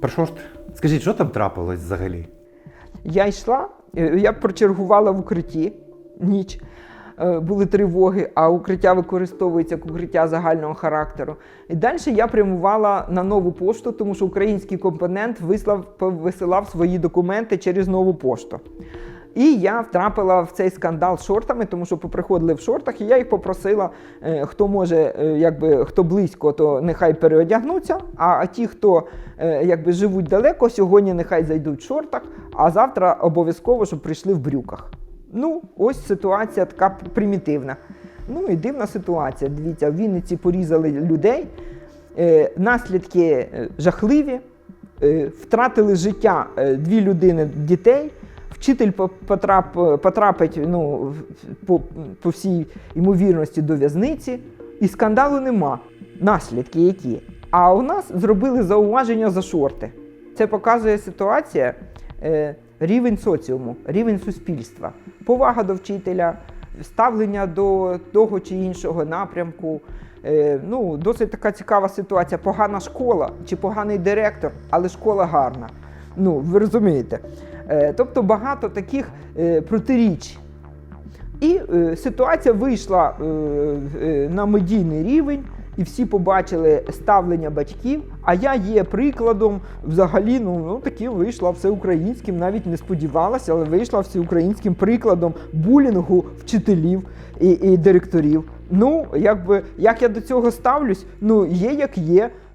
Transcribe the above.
Ти? Скажіть, що там трапилось взагалі? Я йшла, е, я прочергувала в укритті ніч. Е, Були тривоги, а укриття використовується як укриття загального характеру. І далі я прямувала на нову пошту, тому що український компонент вислав, висилав свої документи через нову пошту. І я втрапила в цей скандал з шортами, тому що поприходили в шортах, і я їх попросила, е, хто може, е, якби хто близько, то нехай переодягнуться. А, ті, хто е, якби живуть далеко, сьогодні нехай зайдуть в шортах, а завтра обов'язково, щоб прийшли в брюках. Ну, ось ситуація така примітивна. Ну і дивна ситуація. Дивіться, в Вінниці порізали людей, наслідки жахливі, втратили життя дві людини дітей. Вчитель по- потрап, потрапить ну, по, по всій ймовірності до в'язниці, і скандалу нема. Наслідки які? А у нас зробили зауваження за шорти. Це показує ситуація, е, рівень соціуму, рівень суспільства, повага до вчителя, ставлення до того чи іншого напрямку. Е, ну, досить така цікава ситуація. Погана школа чи поганий директор, але школа гарна. Ну, ви розумієте. Е, тобто багато таких е, протиріч. І е, ситуація вийшла на медійний рівень, і всі побачили ставлення батьків. А я є прикладом взагалі, ну, ну таким вийшла всеукраїнським, навіть не сподівалася, але вийшла всеукраїнським прикладом булінгу вчителів і, і директорів. Ну, якби як я до цього ставлюсь, ну є як є.